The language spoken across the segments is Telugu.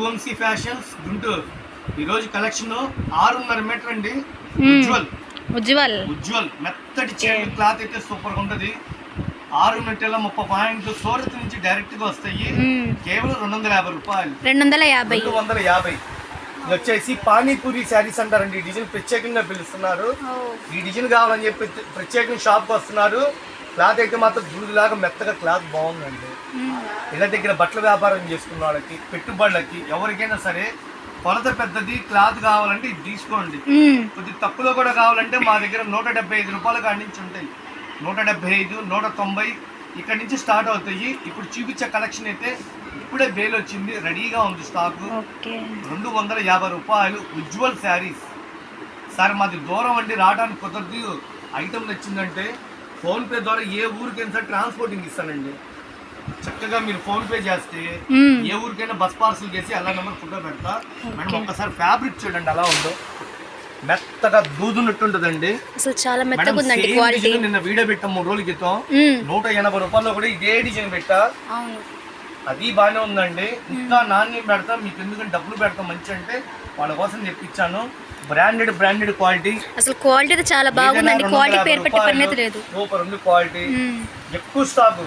రఘువంశీ ఫ్యాషన్స్ గుంటూరు. ఈరోజు కలెక్షన్ ఆరున్నర మీటర్ అండి. ఉజ్వల్. ఉజ్వల్. ఉజ్వల్. మెత్తటి చైన్ క్లాత్ అయితే సూపర్ ఉంటుంది. ఆరు మీటర్ల ముప్పై పాయింట్లు సూరత్ నుంచి డైరెక్ట్గా వస్తాయి. కేవలం రెండు వందల యాభై రూపాయలు. రెండు వందల యాభై. రెండు వందల యాభై. ఇది వచ్చేసి పానీపూరి శారీస్ అంటారండి. ఈ డిజైన్ ప్రత్యేకంగా పిలుస్తున్నారు. ఈ డిజైన్ కావాలని చెప్పి ప్రత్యేకంగా షాప్కి వస్తున్నారు. క్లాత్ అయితే మాత్రం దూదిలాగా మెత్తగా క్లాత్ బాగుందండి. ఇళ్ళ దగ్గర బట్టల వ్యాపారం చేసుకున్న వాళ్ళకి పెట్టుబడులకి ఎవరికైనా సరే కొలత పెద్దది క్లాత్ కావాలంటే ఇది తీసుకోండి. కొద్ది తక్కువలో కూడా కావాలంటే మా దగ్గర నూట డెబ్బై ఐదు రూపాయల కాడి నుంచి ఉంటాయి. నూట డెబ్బై ఐదు నూట తొంభై ఇక్కడ నుంచి స్టార్ట్ అవుతాయి. ఇప్పుడు చూపించే కలెక్షన్ అయితే ఇప్పుడే బేల్ వచ్చింది రెడీగా ఉంది స్టాక్. రెండు వందల యాభై రూపాయలు ఉజ్వల్ శారీస్. సార్ మాది దూరం అండి రావడానికి కుదరదు. ఐటమ్ నచ్చిందంటే ఫోన్పే ద్వారా ఏ ఊరికైనా సరే ట్రాన్స్పోర్టింగ్ ఇస్తానండి. చక్కగా మీరు ఫోన్పే చేస్తే మ్మ్. ఏ ఊరికైనా బస్ పార్సల్ చేసి అలా నెంబర్ ఫోటో పెడతా. మేడం ఒక్కసారి ఫ్యాబ్రిక్ చూడండి అలా ఉందో. మెత్తగా దూదునట్టుంటుందండి అసలు చాలా మేడం మెత్తగా ఉందండి same క్వాలిటీ. design నిన్న వీడియో పెట్టాం మూడు రోజుల క్రితం. నూట ఎనభై రూపాయల్లో కూడా ఇదే డిజైన్ పెట్టా. అవును. అది బాగానే ఉందండి. ఇంకా నాణ్యం పెడతాం. మీకు ఎందుకంటే డబ్బులు పెడతాం. మంచి అంటే వాళ్ళ కోసం తెప్పించాను. Branded branded quality. అసలు క్వాలిటీ చాలా బాగుందండి క్వాలిటీ పేరు పెట్టే అయితే లేదు. సూపర్ ఉంది క్వాలిటీ. ఎక్కువ స్టాక్.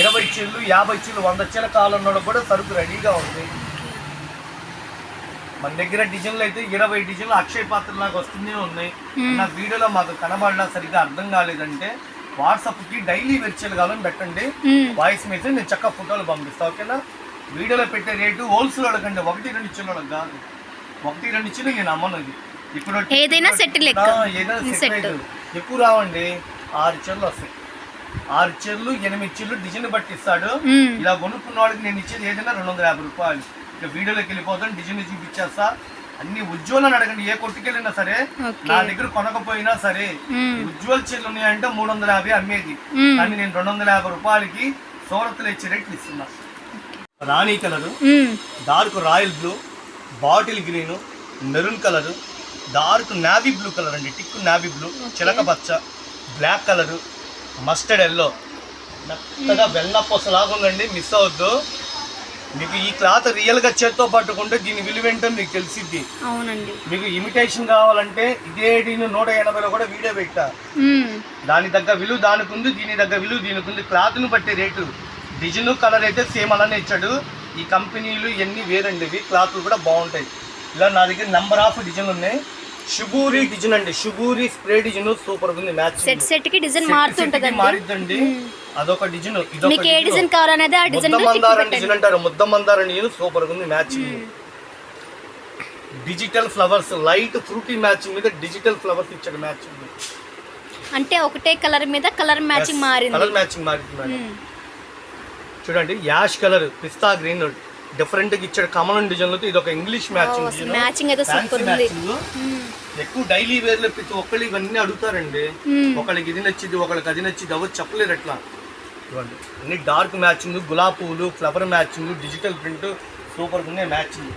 ఇరవై చీళ్ళు యాభై చీళ్ళు వంద చీల కాలంలో కూడా సరుకు రెడీగా ఉంది. మన దగ్గర డిజైన్లు అయితే ఇరవై డిజైన్లు అక్షయ పాత్ర లాగా వస్తూనే ఉన్నాయి. నా వీడియోలో మాకు కనబడలా సరిగ్గా అర్థం కాలేదంటే వాట్సాప్కి డైలీ వెర్చల్ కావాలని పెట్టండి. వాయిస్ మెసేజ్ నేను చక్కగా ఫోటోలు పంపిస్తా ఓకేనా? వీడియోలో పెట్టే రేటు హోల్సేల్ అడగండి ఒకటి రెండు చిల్లలకు కాదు. ఒకటి రెండు చిల్లు నేను అమ్మను ఇది ఇప్పుడు ఏదైనా set లెక్క. ఏదైనా. రేటు. ఎక్కువ రావండి ఆరు చెర్లు వస్తాయి ఆరు చెర్లు ఎనిమిది చెర్లు డిజైన్ బట్టి ఇస్తాడు. ఇలా కొనుక్కున్న వాళ్ళకి నేను ఇచ్చేది ఏదైనా రెండు వందల యాభై రూపాయలు ఇక వీడియోలోకి వెళ్ళిపోతాను డిజైన్ చూపించేస్తా అన్ని ఉజ్వలని అడగండి ఏ కొట్టుకెళ్ళినా సరే. నా దగ్గర కొనకపోయినా సరే. ఉజ్వల్ చీరలు ఉన్నాయంటే మూడు వందల యాభై అమ్మేది మ్మ్. కానీ నేను రెండు వందల యాభై రూపాయలకి సూరత్లో ఇచ్చే రేట్లు ఇస్తున్నా రాణి colour. Dark royal blue bottle green maroon colour dark navy blue colour అండి. టిక్ నావీ బ్లూ చిలక పచ్చ బ్లాక్ కలర్ మస్టర్డ్ ఎల్లో. మెత్తగా వెన్నపొసలాగా ఉందండి మిస్ అవద్దు మీకు ఈ క్లాత్ రియల్గా చేత్తో పట్టుకుంటే దీని విలువ ఏంటో మీకు తెలిసిద్ది. అవునండి. మీకు ఇమిటేషన్ కావాలంటే ఇదే నేను నూట ఎనభైలో కూడా వీడియో పెట్టా. దాని దగ్గర విలువ దానికి ఉంది దీని దగ్గర విలువ దీనికి ఉంది. క్లాత్ను బట్టే రేటు. డిజైన్ కలర్ అయితే సేమ్ అలానే ఇచ్చాడు. ఈ కంపెనీలు ఇవన్నీ వేరండి ఇవి క్లాత్లు కూడా బాగుంటాయి. ఇలా నా దగ్గర నెంబర్ ఆఫ్ డిజైన్లు ఉన్నాయి. షుగూరి డిజైన్ అండి. షుగూరి స్ప్రే డిజైన్ సూపర్ ఉంది. మ్యాచ్ సెట్ సెట్కి డిజైన్ మారుతుంటదండి. మారిద్దండి. అదొక డిజైన్ మీకు ఏ డిజైన్. కావాలనేది ఆ డిజైన్ మందారం డిజైన్ అంటారు. ముద్ద మందారం డిజైన్ సూపర్ ఉంది. Matching digital flowers light fruity matching మీద డిజిటల్ ఫ్లవర్స్ ఇచ్చాడు మ్యాచింగ్ అంటే ఒకటే కలర్ మీద కలర్ మ్యాచింగ్ మారింది. కలర్ మ్యాచింగ్ మారింది మ్మ్. చూడండి యాష్ కలర్ పిస్తా గ్రీన్. డిఫరెంట్గా ఇచ్చాడు కమలం డిజైన్లో ఇది ఒక ఇంగ్లీష్ మ్యాచింగ్ మ్యాచింగ్ అయితే సూపర్ ఉంది. మ్మ్. ఎక్కువ డైలీ వేర్లో ప్రతి ఒక్కళ్ళు ఇవన్నీ అడుగుతారండి. మ్మ్. ఒకళ్ళకి ఇది నచ్చింది ఒకళ్ళకి అది నచ్చింది ఎవరు చెప్పలేరు ఎట్లా? ఇవ్వండి. అన్ని డార్క్ మ్యాచింగ్ గులాబ్ పువ్వులు flower matching digital print super ఉన్నాయి మ్యాచింగ్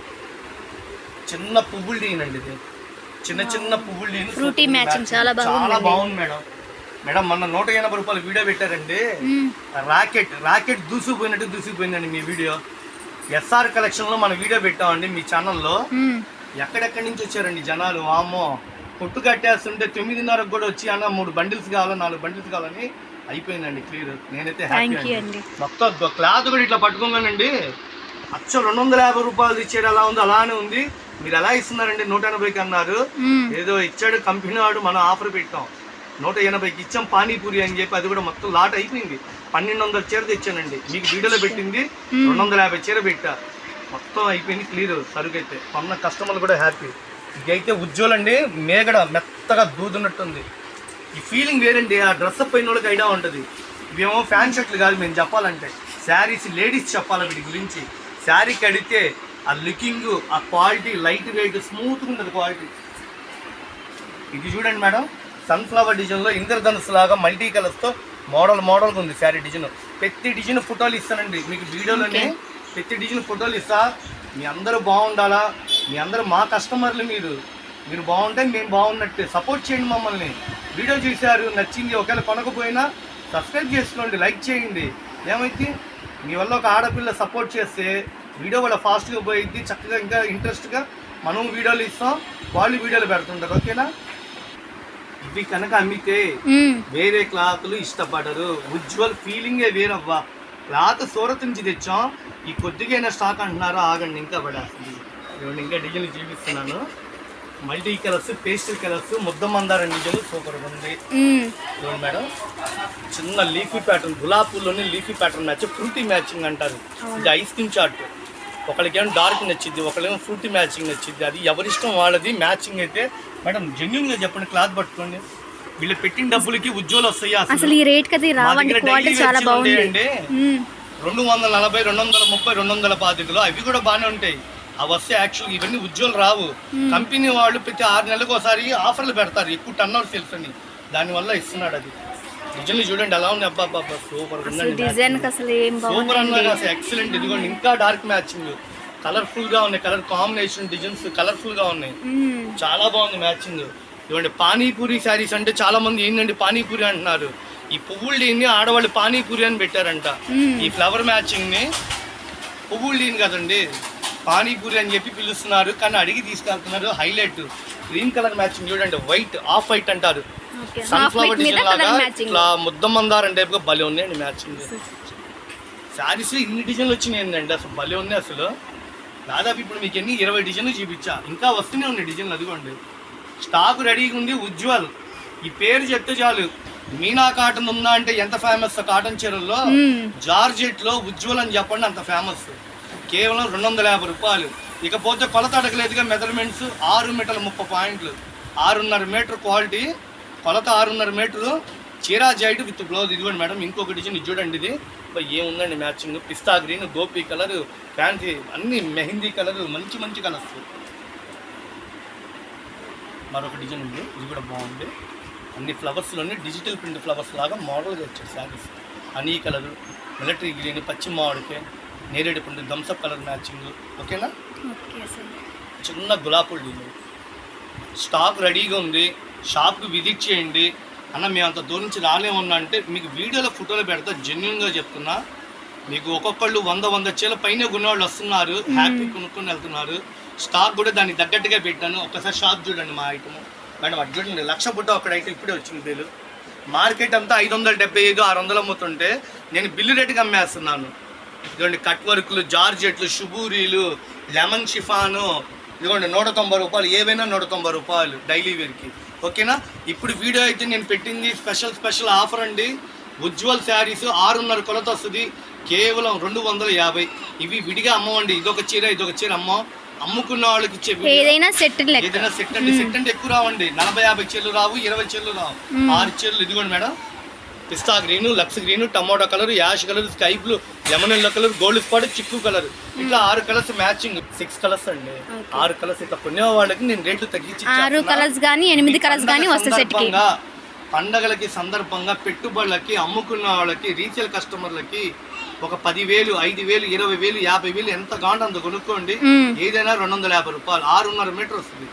చిన్న పువ్వులు డీనండి ఇది. చిన్న చిన్న పువ్వులు డీన్ Fruity matching చాలా చాలా బాగుందండి. బాగుంది మేడం. మేడం మొన్న నూట ఎనభై రూపాయలు వీడియో పెట్టారండి. మ్మ్. రాకెట్ రాకెట్ దూసుకుపోయినట్టు దూసుకుపోయిందండి మీ వీడియో. ఎస్ఆర్ కలెక్షన్లో మన వీడియో పెట్టామండి మీ ఛానల్లో. ఎక్కడెక్కడి నుంచి వచ్చారండి జనాలు? వామో కొట్టు కట్టేస్తుంటే తొమ్మిదిన్నరకు కూడా వచ్చి అన్న మూడు బండిల్స్ కావాలి నాలుగు బండిల్స్ కావాలని అయిపోయిందండి క్లియర్. నేనైతే హ్యాపీ అండి. మొత్తం క్లాత్ కూడా ఇట్లా పట్టుకోగానండి అచ్చ రెండు వందల యాభై రూపాయలు ఇచ్చేది అలా ఉంది అలానే ఉంది. మీరు ఎలా ఇస్తున్నారండి నూట ఎనభైకి అన్నారు. ఏదో ఇచ్చాడు కంపెనీ వాడు మనం ఆఫర్ పెట్టాం. నూట ఎనభైకి ఇచ్చాం పానీపూరి అని చెప్పి అది కూడా మొత్తం లాట్ అయిపోయింది. పన్నెండు వందల చీర తెచ్చానండి. మీకు వీడియోలో పెట్టింది. రెండు వందల యాభై చీర పెట్టా. మొత్తం అయిపోయింది క్లియర్ సరుకు అయితే కొన్న కస్టమర్లు కూడా హ్యాపీ ఇదైతే ఉజ్వల్ అండి మేగడ మెత్తగా దూదున్నట్టుంది. ఈ ఫీలింగ్ వేరండి. ఆ డ్రెస్ అప్ అయిన వాళ్ళకి ఐడియా ఉంటుంది. ఇవేమో ఫ్యాన్ షర్ట్లు కాదు మేము చెప్పాలంటే. శారీస్ లేడీస్ చెప్పాలి వీటి గురించి. శారీ కడితే ఆ లుకింగ్ ఆ క్వాలిటీ లైట్ వెయిట్ స్మూత్గా ఉంటుంది క్వాలిటీ ఇది చూడండి మేడం. సన్ఫ్లవర్ డిజైన్లో ఇంద్రధనుసు లాగా మల్టీ కలర్స్తో మోడల్ మోడల్గా ఉంది శారీ డిజైన్ ప్రతి డిజైన్ ఫోటోలు ఇస్తానండి. మీకు వీడియోలోనే. ప్రతి డిజైన్ ఫోటోలు ఇస్తా. మీ అందరూ బాగుండాలా? మీ అందరూ మా కస్టమర్లు మీరు. మీరు బాగుంటే మేము బాగున్నట్టే. సపోర్ట్ చేయండి మమ్మల్ని. వీడియో చూశారు నచ్చింది ఒకవేళ కొనకపోయినా సబ్స్క్రైబ్ చేసుకోండి లైక్ చేయండి. ఏమైతే మీ వల్ల ఒక ఆడపిల్ల సపోర్ట్ చేస్తే వీడియో కూడా ఫాస్ట్గా పోయిద్ది చక్కగా ఇంకా ఇంట్రెస్ట్గా మనం వీడియోలు ఇస్తాం వాళ్ళు వీడియోలు పెడుతుంటారు. ఓకేనా? ఇవి కనుక అమ్మితే మ్మ్. వేరే క్లాత్లు ఇష్టపడరు. ఉజ్వల్ ఫీలింగే వేరవ్వా. క్లాత్ సూరత్ నుంచి తెచ్చాం. ఈ కొద్దిగైనా స్టాక్ అంటున్నారో ఆగండి ఇంకా పడేస్తుంది. ఇంకా డిజైన్ చూపిస్తున్నాను. మల్టీ కలర్స్ పేస్టల్ కలర్స్ ముద్ద మందారం డిజైన్ సూపర్గా ఉంది. చూడండి మేడం. చిన్న leafy pattern గులాబీలోని leafy pattern match fruity matching అంటారు. ఇది ఐస్ క్రీమ్ చార్ట్. ఒకరికేమో డార్క్ నచ్చింది ఒకరికేమో ఫ్రూటీ మ్యాచింగ్ నచ్చింది అది ఎవరిష్టం వాళ్ళది మ్యాచింగ్ అయితే మేడం జెన్యున్గా చెప్పండి క్లాత్ పట్టుకోండి. వీళ్ళు పెట్టిన డబ్బులకి ఉజ్వలు వస్తాయి అసలు? ఈ రేట్ కది రావండి క్వాలిటీ చాలా బాగుంది. రెండు వందల నలభై రెండు వందల ముప్పై రెండు వందల పాతికలు అవి కూడా బాగానే ఉంటాయి. అవి వస్తే యాక్చువల్ ఇవన్నీ ఉజ్వలు రావు. కంపెనీ వాళ్ళు ప్రతి ఆరు నెలలకు ఒకసారి ఆఫర్లు పెడతారు ఎక్కువ టర్న్ ఓవర్ సేల్స్ అని దానివల్ల ఇస్తున్నాడు అది. నిజంగా చూడండి ఎలా ఉంది. అబ్బా సూపర్ ఉందండి డిజైన్కి అసలు ఏం సూపర్ అసలు ఎక్సలెంట్ ఇదిగోండి ఇంకా డార్క్ మ్యాచింగ్ కలర్ఫుల్గా ఉన్నాయి కలర్ కాంబినేషన్ డిజైన్స్ కలర్ఫుల్గా ఉన్నాయి. చాలా బాగుంది మ్యాచింగ్ ఇవ్వండి పానీపూరి శారీస్ అంటే చాలా మంది ఏంటంటే పానీపూరి అంటున్నారు. ఈ పువ్వులు దీన్ని ఆడవాళ్ళు పానీపూరి అని పెట్టారంట. ఈ ఫ్లవర్ మ్యాచింగ్ని పువ్వులు దీని కదండి పానీపూరి అని చెప్పి పిలుస్తున్నారు. కానీ అడిగి తీసుకెళ్తున్నారు హైలైట్ గ్రీన్ కలర్ మ్యాచింగ్ చూడండి వైట్ ఆఫ్ వైట్ అంటారు. సన్ఫ్లవర్ డిజైన్ లాగా ఇట్లా ముద్ద మందారం టైప్గా భలే ఉన్నాయండి మ్యాచింగ్ శారీస్ ఇన్ని డిజైన్లు వచ్చినాయండి అసలు భలే ఉన్నాయి అసలు. దాదాపు ఇప్పుడు మీకు ఎన్ని? ఇరవై డిజైన్లు చూపించా. ఇంకా వస్తూనే ఉన్నాయి డిజైన్లు అదిగోండి. స్టాక్ రెడీగా ఉంది ఉజ్వల్. ఈ పేరు చెప్తే చాలు. మీనా కాటన్ ఉందా అంటే ఎంత ఫేమస్ కాటన్ చీరల్లో. జార్జెట్లో ఉజ్వల్ అని చెప్పండి అంత ఫేమస్ కేవలం రెండు వందల యాభై రూపాయలు. ఇకపోతే కొలత అడగలేదుగా మెజర్మెంట్స్ ఆరు మీటర్ల ముప్పై పాయింట్లు. ఆరున్నర మీటర్ క్వాలిటీ. కొలత ఆరున్నర మీటరు చీరా జాయిట్ విత్ బ్లౌజ్. ఇదిగోండి మేడం ఇంకొక డిజైన్ చూడండి ఇది. ఏముందండి మ్యాచింగ్? పిస్తా గ్రీన్ గోపి కలర్ ఫ్యాన్సీ అన్ని మెహందీ కలర్ మంచి మంచి కలర్స్. మరొక డిజైన్ ఉంది ఇది కూడా బాగుంది. అన్ని ఫ్లవర్స్లోని డిజిటల్ ప్రింట్ ఫ్లవర్స్ లాగా మోడల్గా వచ్చాయి sarees. Honey colour military green పచ్చి మామిడికాయ నేరేడు పండు థమ్సప్ కలర్ మ్యాచింగ్. ఓకేనా? చిన్న గులాబీ డిజైన్ స్టాక్ రెడీగా ఉంది. షాప్కి విజిట్ చేయండి. అన్న మేము అంత దూరం నుంచి రాలేమన్నా అంటే మీకు వీడియోలో ఫోటోలు పెడతా జెన్యున్గా చెప్తున్నా. మీకు ఒక్కొక్కళ్ళు వంద వంద చీల పైన కొనేవాళ్ళు వస్తున్నారు హ్యాపీ కొనుక్కొని వెళ్తున్నారు. స్టాక్ కూడా దానికి తగ్గట్టుగా పెట్టాను. ఒకసారి షాప్ చూడండి మా ఐటమ్. మేడం అది చూడండి లక్ష పుట్ట ఒకడైతే ఇప్పుడే వచ్చింది బిల్లు. మార్కెట్ అంతా ఐదు వందల డెబ్బై ఐదు ఆరు వందలు అమ్ముతుంటే నేను బిల్లు రేటుకి అమ్మేస్తున్నాను. ఇదిగోండి కట్ వర్క్లు జార్జెట్లు షుబూరీలు లెమన్ షిఫాను. ఇదిగోండి నూట తొంభై రూపాయలు ఏవైనా నూట తొంభై రూపాయలు డైలీ వేర్కి. ఓకేనా? ఇప్పుడు వీడియో అయితే నేను పెట్టింది స్పెషల్ స్పెషల్ ఆఫర్ అండి. ఉజ్వల్ శారీస్ ఆరున్నర కొలత వస్తుంది. కేవలం రెండు వందల యాభై. ఇవి విడిగా అమ్మవండి. ఇదొక చీర ఇదొక చీర అమ్మ. అమ్ముకున్న వాళ్ళకి ఇచ్చే. ఏదైనా సెట్ ఏదైనా సెట్ అంటే సెట్ అంటే ఎక్కువ రావండి. నలభై యాభై చీరలు రావు ఇరవై చీరలు రావు. ఆరు చీరలు ఇదిగోండి madam. Pista green Lux green tomato colour ash colour sky blue lemon yellow colour Gold Spot చిక్కు కలర్. ఇట్లా ఆరు కలర్స్ మ్యాచింగ్. సిక్స్ కలర్స్ అండి. ఆరు కలర్స్ ఇట్లా కొనే వాళ్ళకి నేను రేట్లు తగ్గించి ఆరు. కలర్స్ కానీ ఎనిమిది కలర్స్ కానీ వస్తాయి సెట్ పండగలకి సందర్భంగా పెట్టుబడులకి అమ్ముకున్న వాళ్ళకి రీసేల్ కస్టమర్లకి ఒక పదివేలు ఐదు వేలు ఇరవై వేలు యాభై వేలు ఎంత కావాలంటే అంత కొనుక్కోండి. ఏదైనా రెండు వందల యాభై రూపాయలు. ఆరున్నర మీటర్ వస్తుంది.